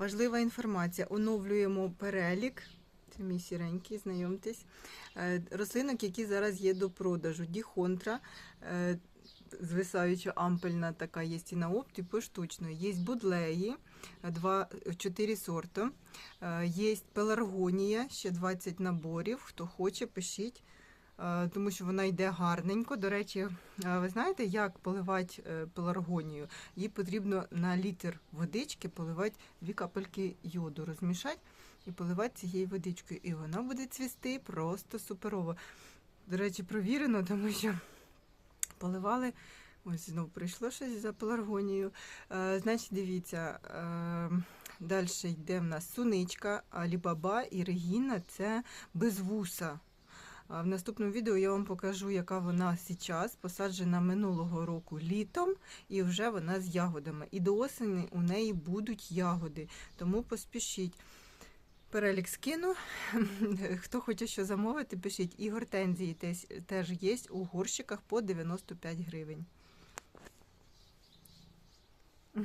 Важлива інформація. Оновлюємо перелік. Це мій сіренький, знайомтесь. Е, Рослинок, які зараз є до продажу. Діхонтра, е, звисаюча ампельна така є і на опті, поштучно. Є будлеї, 4 сорти. Є пеларгонія, ще 20 наборів. Хто хоче, пишіть. Е, Тому що вона йде гарненько. До речі, е, ви знаєте, як поливати е, пеларгонію? Їй потрібно на літр водички поливати дві капельки йоду, розмішати і поливати цією водичкою. І вона буде цвісти просто суперово. До речі, провірено, тому що поливали. Ось знову прийшло щось за пеларгонію. Е, значить, дивіться, далі йде в нас суничка, алібаба і регіна це без вуса. В наступному відео я вам покажу, яка вона зараз, посаджена минулого року літом, і вже вона з ягодами. І до осені у неї будуть ягоди, тому поспішіть. Перелік скину. Хто хоче що замовити, пишіть. І гортензії теж є у горщиках по 95 гривень.